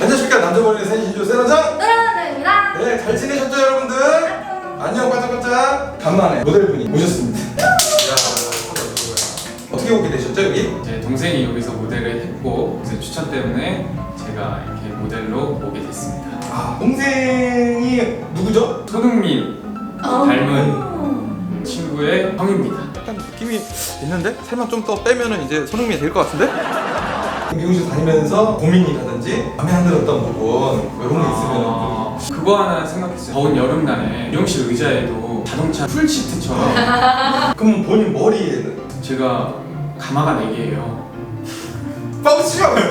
안녕하십니까 남자머리 센시조 세라장 노라노입니다. 네잘 지내셨죠 여러분들 안녕 반짝반짝 간만에 모델분이 오셨습니다 야, 어떻게 오게 되셨죠 여기? 제 동생이 여기서 모델을 했고 그 추천 때문에 제가 이렇게 모델로 오게 됐습니다. 아 동생이 누구죠? 손흥민 어. 닮은 친구의 형입니다. 약간 느낌이 있는데? 살만 좀 더 빼면은 이제 손흥민이 될 것 같은데? 미용실 다니면서 고민이라든지 마음에 안 들었던 부분 이런 게 있으면 아, 그거 하나 생각했어요. 더운 여름날에 미용실 의자에도 자동차 풀시트처럼 그럼 본인 머리에는? 제가 가마가 4개예요. 뻥치가 어디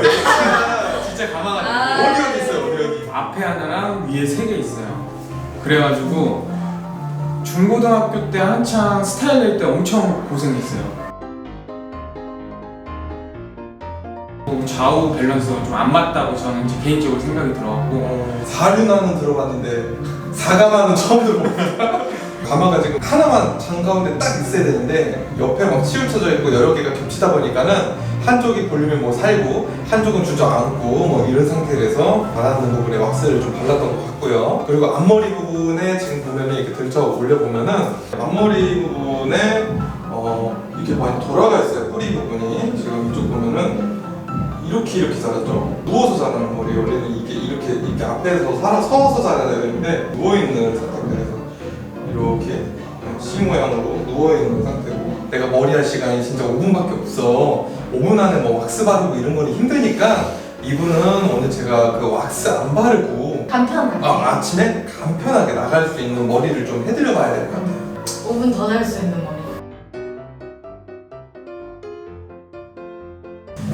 진짜 가마가 아. 어디 있어요 어디 어디 앞에 하나랑 위에 3개 있어요. 그래가지고 중고등학교 때 한창 스타일 낼때 엄청 고생했어요. 좌우 밸런스가 좀 안 맞다고 저는 이제 개인적으로 생각이 들어갖고 어, 사륜화는 들어봤는데 사가마는 처음 들어봅니다. 가마가 지금 하나만 장 가운데 딱 있어야 되는데 옆에 막 치우쳐져 있고 여러 개가 겹치다 보니까는 한쪽이 볼륨이 뭐 살고 한쪽은 주저앉고 뭐 이런 상태에서 바라는 부분에 왁스를 좀 발랐던 것 같고요. 그리고 앞머리 부분에 지금 보면은 이렇게 들쳐 올려 보면은 앞머리 부분에 어 이렇게 많이 돌아가 있어요. 뿌리 부분이 지금 이쪽 보면은 이렇게 이렇게 자랐죠. 누워서 자라는 머리 원래는 이게 이렇게 이렇게 앞에서 살아 서서 자라야 되는데 누워 있는 상태에서 이렇게 C 모양으로 누워 있는 상태고 내가 머리 할 시간이 진짜 5분밖에 없어. 5분 안에 뭐 왁스 바르고 이런 거는 힘드니까 이분은 오늘 제가 그 왁스 안 바르고 간편하게. 아, 아침에 간편하게 나갈 수 있는 머리를 좀 해드려 봐야 될 것 같아요. 5분 더잘수 있는 머리.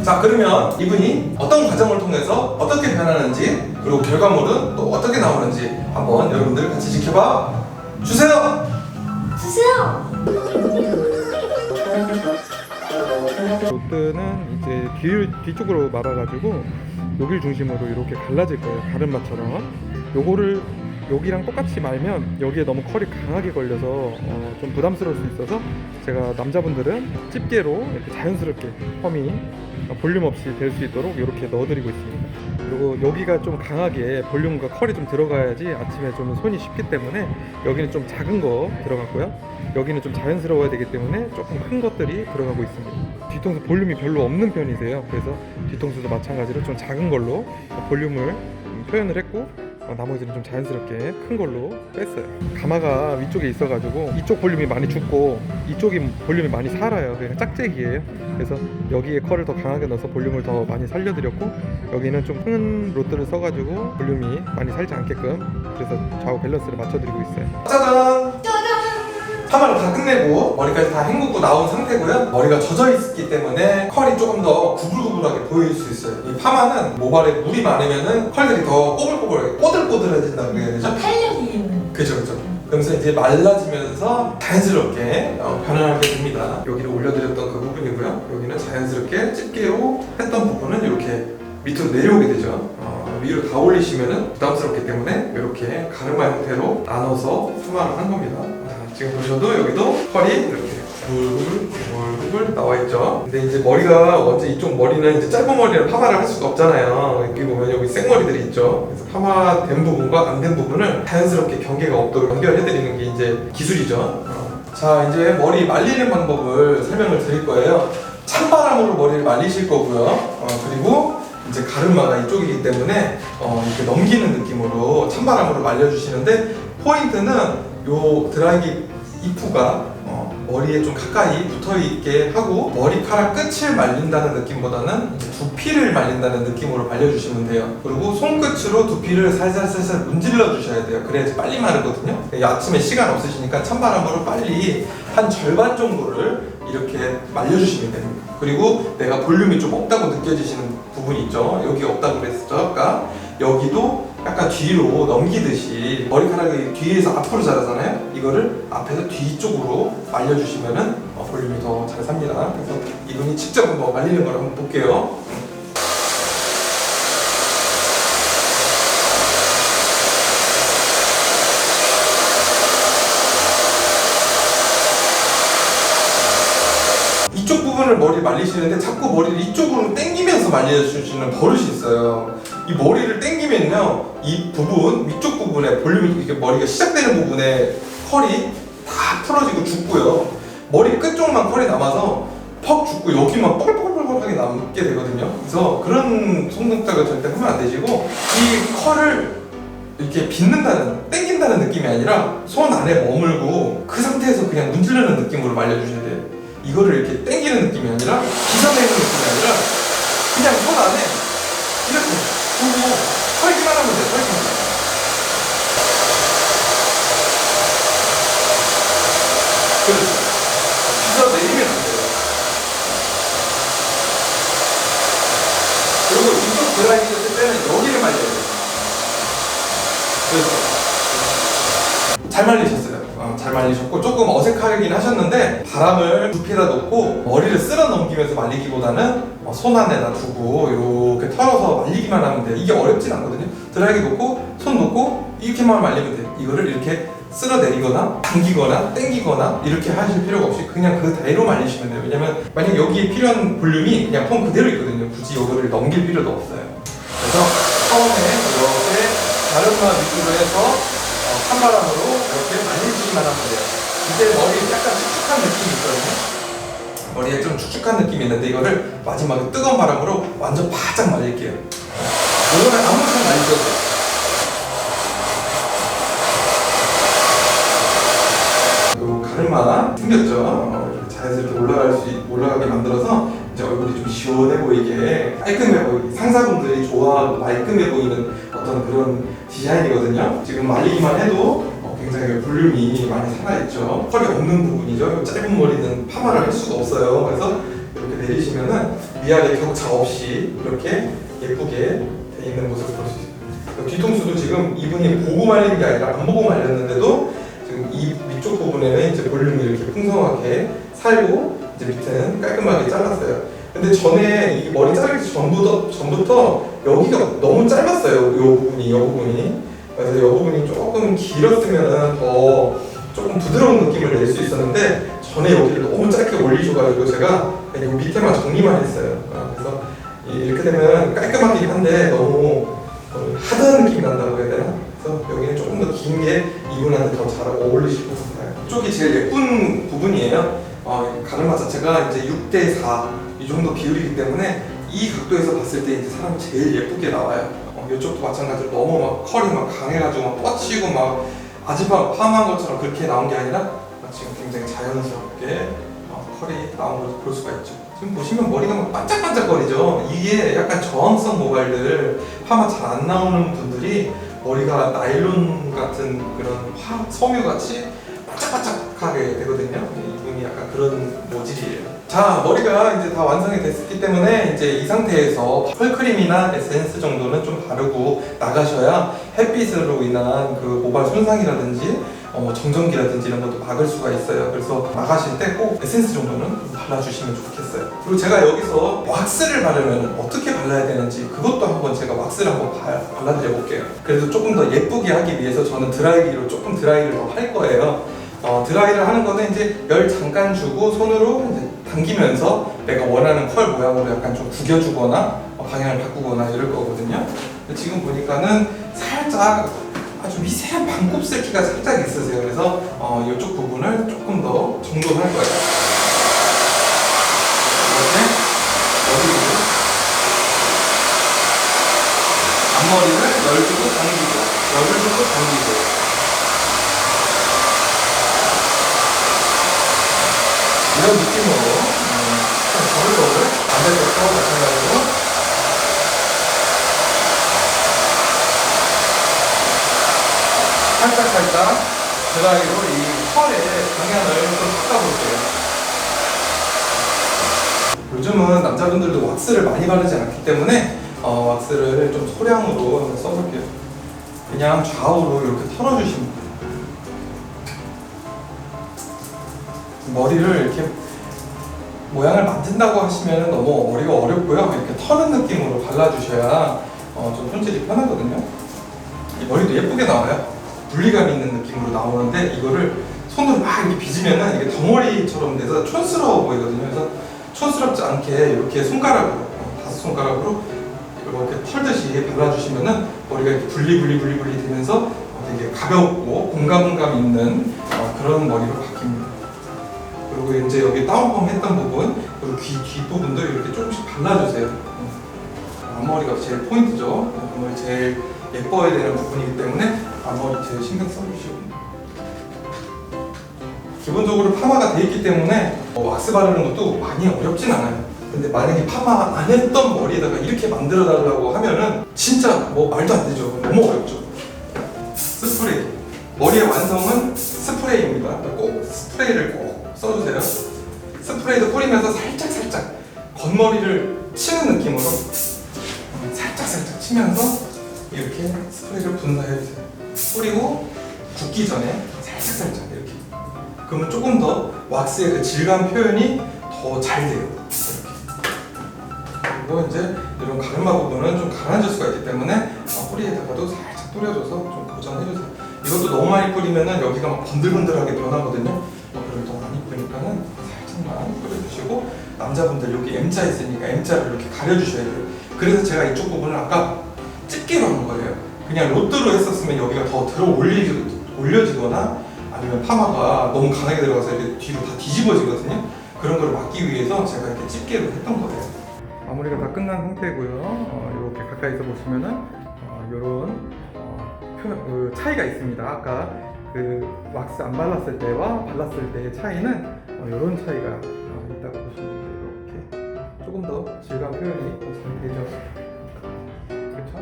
자 그러면 이분이 어떤 과정을 통해서 어떻게 변하는지 그리고 결과물은 또 어떻게 나오는지 한번 여러분들 같이 지켜봐 주세요. 주세요. 롯데는 이제 뒤, 뒤쪽으로 말아가지고 여기를 중심으로 이렇게 갈라질 거예요 가르마처럼 요거를 여기랑 똑같이 말면 여기에 너무 컬이 강하게 걸려서 어, 좀 부담스러울 수 있어서 제가 남자분들은 집게로 이렇게 자연스럽게 펌이 볼륨 없이 될 수 있도록 이렇게 넣어드리고 있습니다 그리고 여기가 좀 강하게 볼륨과 컬이 좀 들어가야지 아침에 좀 손이 쉽기 때문에 여기는 좀 작은 거 들어갔고요 여기는 좀 자연스러워야 되기 때문에 조금 큰 것들이 들어가고 있습니다. 뒤통수 볼륨이 별로 없는 편이세요. 그래서 뒤통수도 마찬가지로 좀 작은 걸로 볼륨을 좀 표현을 했고 어, 나머지는 좀 자연스럽게 큰 걸로 뺐어요. 가마가 위쪽에 있어가지고 이쪽 볼륨이 많이 죽고 이쪽이 볼륨이 많이 살아요. 그냥 짝짝이에요. 그래서 여기에 컬을 더 강하게 넣어서 볼륨을 더 많이 살려드렸고 여기는 좀 큰 롯들을 써가지고 볼륨이 많이 살지 않게끔 그래서 좌우 밸런스를 맞춰드리고 있어요. 짜잔. 파마를 다 끝내고 머리까지 다 헹구고 나온 상태고요. 머리가 젖어 있기 때문에 컬이 조금 더 구불구불하게 보일 수 있어요. 이 파마는 모발에 물이 많으면은 컬들이 더 꼬불꼬불하게 꼬들꼬들해진다고 그래야 되죠? 아, 탄력이 있는. 그죠 그죠 그러면서 이제 말라지면서 자연스럽게 어, 변화하게 됩니다 여기를 올려드렸던 그 부분이고요 여기는 자연스럽게 집게로 했던 부분은 이렇게 밑으로 내려오게 되죠 어, 위로 다 올리시면은 부담스럽기 때문에 이렇게 가르마 형태로 나눠서 수만을 한 겁니다 자, 지금 보셔도 여기도 컬이 이렇게 굴굴굴굴 나와 있죠. 근데 이제 머리가 먼저 이쪽 머리는 이제 짧은 머리는 파마를 할 수가 없잖아요. 여기 보면 여기 생머리들이 있죠. 그래서 파마된 부분과 안 된 부분을 자연스럽게 경계가 없도록 연결해드리는 게 이제 기술이죠. 어. 자 이제 머리 말리는 방법을 설명을 드릴 거예요. 찬바람으로 머리를 말리실 거고요. 어, 그리고 이제 가르마가 이쪽이기 때문에 어, 이렇게 넘기는 느낌으로 찬바람으로 말려주시는데 포인트는 요 드라이기 이프가 어, 머리에 좀 가까이 붙어 있게 하고 머리카락 끝을 말린다는 느낌보다는 두피를 말린다는 느낌으로 말려주시면 돼요. 그리고 손끝으로 두피를 살살살살 문질러 주셔야 돼요. 그래야지 빨리 마르거든요. 이 아침에 시간 없으시니까 찬바람으로 빨리 한 절반 정도를 이렇게 말려주시면 됩니다. 그리고 내가 볼륨이 좀 없다고 느껴지시는 부분이 있죠. 여기 없다고 그랬었죠. 아까 여기도 약간 뒤로 넘기듯이 머리카락이 뒤에서 앞으로 자라잖아요. 이거를 앞에서 뒤쪽으로 말려주시면은 어, 볼륨이 더 잘 삽니다. 그래서 이분이 직접 한번 말리는 걸 한번 볼게요. 이쪽 부분을 머리 말리시는데 자꾸 머리를 이쪽으로 당기면서 말려주시는 버릇이 있어요. 이 머리를 당기면요 이 부분 위쪽 부분에 볼륨이 이게 머리가 시작되는 부분에 컬이 다 풀어지고 죽고요. 머리 끝쪽만 컬이 남아서 퍽 죽고 여기만 뻘뻘뻘뻘하게 남게 되거든요. 그래서 그런 속눈썹을 절대 하면 안 되시고 이 컬을 이렇게 빗는다는 당긴다는 느낌이 아니라 손 안에 머물고 그 상태에서 그냥 문지르는 느낌으로 말려주셔야 돼요. 이거를 이렇게 당기는 느낌이 아니라 기사내는 느낌이 아니라 그냥 손 안에 이렇게 두고 털기만 하면 돼요 털기만 그렇죠 기사 내리면 안 돼요. 그리고 이쪽 드라이기 했을 때는 여기를 말려야 돼요. 그렇죠 잘 말리셨어요. 어, 잘 말리셨고 조금 어색하긴 하셨는데 바람을 두피에다 놓고 머리를 쓸어 넘기면서 말리기보다는 어, 손 안에다 두고 이렇게 털어서 말리기만 하면 돼요. 이게 어렵진 않거든요. 드라이기 놓고 손 놓고 이렇게만 말리면 돼요. 이거를 이렇게 쓸어 내리거나 당기거나 당기거나 이렇게 하실 필요가 없이 그냥 그 대로 말리시면 돼요. 왜냐면 만약 여기에 필요한 볼륨이 그냥 폼 그대로 있거든요. 굳이 이거를 넘길 필요도 없어요. 그래서 처음에 이렇게 가르마 위주로 해서 어, 찬바람으로 이렇게 말리기만 하면 돼요. 이제 머리에 약간 축축한 느낌이 있거든요. 머리에 좀 축축한 느낌이 있는데 이거를 마지막에 뜨거운 바람으로 완전 바짝 말릴게요. 이거는 아무렇게나 말려도 돼요. 요 가르마 생겼죠. 어, 이렇게 자연스럽게 올라갈 수 있- 올라가게 만들어서 이제 얼굴이 좀 시원해 보이게 깔끔해 보이게 상사분들이 좋아하고 말끔해 보이는 어떤 그런 디자인이거든요. 지금 말리기만 해도 어, 굉장히 볼륨이 많이 살아있죠. 털이 없는 부분이죠. 짧은 머리는 파마를 할 수가 없어요. 그래서 이렇게 내리시면은 위아래 격차 없이 이렇게 예쁘게 돼 있는 모습을 볼 수. 그 뒤통수도 지금 이분이 보고 말린 게 아니라 안 보고 말렸는데도 지금 이 위쪽 부분에는 이제 볼륨이 이렇게 풍성하게 살고 이제 밑에는 깔끔하게 잘랐어요. 근데 전에 이 머리 자르기 전부터 전부터 여기가 너무 짧았어요. 이 부분이 이 부분이 그래서 이 부분이 조금 길었으면은 더 조금 부드러운 느낌을 낼 수 있었는데 전에 여기를 너무 짧게 올리셔가지고 제가 이 밑에만 정리만 했어요. 아, 그래서 이- 이렇게 되면 깔끔하긴 한데 너무 어, 하드한 느낌이 난다고 해야 되나? 그래서 여기는 조금 더 긴 게 이분한테 더 잘 어울리시고 같아요. 이쪽이 제일 예쁜 부분이에요. 어, 가르마 자체가 이제 6대 4 이 정도 비율이기 때문에 이 각도에서 봤을 때 이제 사람이 제일 예쁘게 나와요. 어, 이쪽도 마찬가지로 너무 막 컬이 막 강해가지고 막 뻗치고 막 아지파 파마한 것처럼 그렇게 나온 게 아니라 어, 지금 굉장히 자연스럽게 어, 컬이 나온 걸 볼 수가 있죠. 지금 보시면 머리가 막 반짝반짝거리죠. 이게 약간 저항성 모발들 파마 잘 안 나오는 분들이 머리가 나일론 같은 그런 화 섬유 같이 반짝반짝하게 되거든요. 이분이 약간 그런 모질이에요. 자 머리가 이제 다 완성이 됐기 때문에 이제 이 상태에서 펄크림이나 에센스 정도는 좀 바르고 나가셔야 햇빛으로 인한 그 모발 손상이라든지 어, 정전기라든지 이런 것도 막을 수가 있어요. 그래서 나가실 때 꼭 에센스 정도는 좀 발라주시면 좋겠어요. 그리고 제가 여기서 왁스를 바르면 어떻게 발라야 되는지 그것도 한번 제가 왁스를 한번 바- 발라드려 볼게요. 그래서 조금 더 예쁘게 하기 위해서 저는 드라이기로 조금 드라이를 더 할 거예요. 어, 드라이를 하는 거는 이제 열 잠깐 주고 손으로 이제 당기면서 내가 원하는 컬 모양으로 약간 좀 구겨주거나 어, 방향을 바꾸거나 이럴 거거든요. 지금 보니까는 살짝 아주 미세한 반곱슬기가 살짝 있으세요. 그래서 어, 이쪽 부분을 조금 더 정돈할 거예요. 앞머리를 열 주고 당기고 열을 주고 당기고 이런 느낌으로 음, 저를 반대쪽도 마찬가지로 살짝 살짝 드라이로 이 털의 방향을 좀 바꿔볼게요. 요즘은 남자분들도 왁스를 많이 바르지 않기 때문에 어, 왁스를 좀 소량으로 한번 써볼게요. 그냥 좌우로 이렇게 털어주시면 돼요. 머리를 이렇게 모양을 만든다고 하시면 너무 머리가 어렵고요. 이렇게 터는 느낌으로 발라주셔야 어, 좀 손질이 편하거든요. 이 머리도 예쁘게 나와요. 분리감 있는 느낌으로 나오는데 이거를 손으로 막 이렇게 빗으면은 이게 덩어리처럼 돼서 촌스러워 보이거든요. 그래서 촌스럽지 않게 이렇게 손가락으로 어, 다섯 손가락으로 이렇게 털듯이 발라주시면은 머리가 이렇게 분리 분리 분리 분리 되면서 어, 되게 가볍고 공감감 있는 어, 그런 머리로 바뀝니다. 그리고 이제 여기 다운펌 했던 부분 그리고 귀 뒷부분도 이렇게 조금씩 발라주세요. 음. 앞머리가 제일 포인트죠. 앞머리 제일 예뻐야 되는 부분이기 때문에 앞머리 제일 신경 써주시고 기본적으로 파마가 돼 있기 때문에 어, 왁스 바르는 것도 많이 어렵진 않아요. 근데 만약에 파마 안 했던 머리에다가 이렇게 만들어 달라고 하면은 진짜 뭐 말도 안 되죠. 너무 어렵죠. 스프레이. 머리의 완성은 스프레이입니다. 꼭 스프레이를 꼭 써주세요. 스프레이도 뿌리면서 살짝 살짝 겉머리를 치는 느낌으로 살짝 살짝 치면서 이렇게 스프레이를 분사해주세요. 뿌리고 굳기 전에 살짝 살짝 이렇게. 그러면 조금 더 왁스의 그 질감 표현이 더 잘 돼요. 이렇게. 그리고 이제 이런 가르마 부분은 좀 가라앉을 수가 있기 때문에 어, 뿌리에다가도 살짝 뿌려줘서 좀 고정해주세요. 이것도 너무 많이 뿌리면은 여기가 막 번들번들하게 변하거든요. 뿌리니까는 살짝만 뿌려주시고 남자분들 여기 M자 있으니까 M자를 이렇게 가려주셔야 돼요. 그래서 제가 이쪽 부분을 아까 집게로 한 거예요. 그냥 로드로 했었으면 여기가 더 들어 올리, 올려지거나 아니면 파마가 너무 강하게 들어가서 이렇게 뒤로 다 뒤집어지거든요. 그런 걸 막기 위해서 제가 이렇게 집게로 했던 거예요. 마무리가 다 끝난 상태고요. 어, 이렇게 가까이서 보시면은 어, 이런 어, 그 차이가 있습니다. 아까 그 왁스 안 발랐을 때와 발랐을 때의 차이는 어, 이런 차이가 어, 있다고 보시면 돼요. 이렇게 조금 더 질감 표현이 잘 되죠. 그렇죠?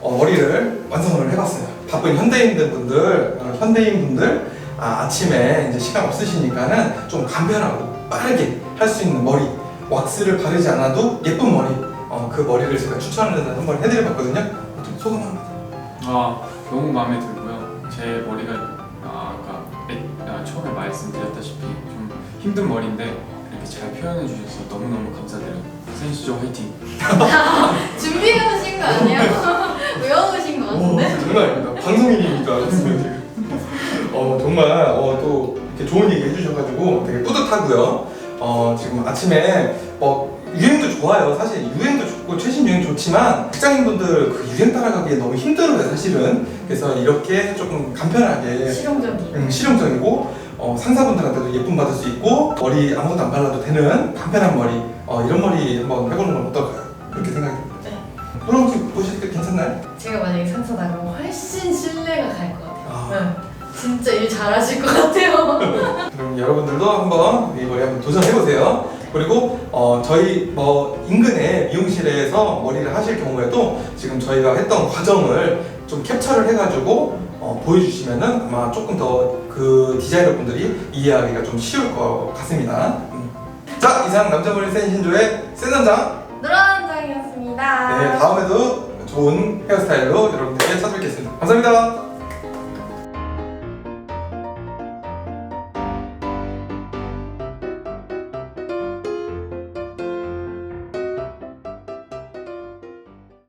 어, 머리를 완성을 해봤어요. 바쁜 현대인들 분들, 어, 현대인 분들 아, 아침에 이제 시간 없으시니까는 좀 간편하고 빠르게 할 수 있는 머리, 왁스를 바르지 않아도 예쁜 머리, 어, 그 머리를 제가 추천을 해서 한번 해드려봤거든요. 어떻게 소감 한번. 아 너무 마음에 들고요. 제 머리가 아, 아까 에- 아, 처음에 말씀드렸다시피 좀 힘든 머리인데 이렇게 잘 표현해 주셔서 너무 너무 감사드려요. 센시조 화이팅. 준비해 오신 거 아니에요? 외워 오신 거 같은데? 장난 아닙니다. 방송인이니까 지금. 어 정말 어, 또 이렇게 좋은 얘기 해주셔가지고 되게 뿌듯하고요. 어 지금 아침에 뭐 유행도 좋아요. 사실 유행도 좋고 최신 유행 좋지만 직장인분들 그 유행 따라가기에 너무 힘들어요 사실은. 그래서 이렇게 조금 간편하게 실용적인. 음, 실용적이고 어, 상사분들한테도 예쁨 받을 수 있고 머리 아무것도 안 발라도 되는 간편한 머리 어, 이런 머리 한번 해보는 건 어떨까요? 그렇게 생각이 듭니다. 네. 그럼 혹시 보실 때 괜찮나요? 제가 만약에 상사다 그러면 훨씬 신뢰가 갈 것 같아요. 아. 네. 진짜 일 잘하실 것 같아요. 그럼 여러분들도 한번 이 머리 한번 도전해보세요. 그리고 어, 저희 뭐 인근의 미용실에서 머리를 하실 경우에도 지금 저희가 했던 과정을 좀 캡처를 해가지고 어, 보여주시면은 아마 조금 더 그 디자이너 분들이 이해하기가 좀 쉬울 것 같습니다. 음. 자 이상 남자머리 센 신조의 센 남장 노란 장이었습니다. 네, 다음에도 좋은 헤어스타일로 여러분들께 찾아뵙겠습니다. 감사합니다.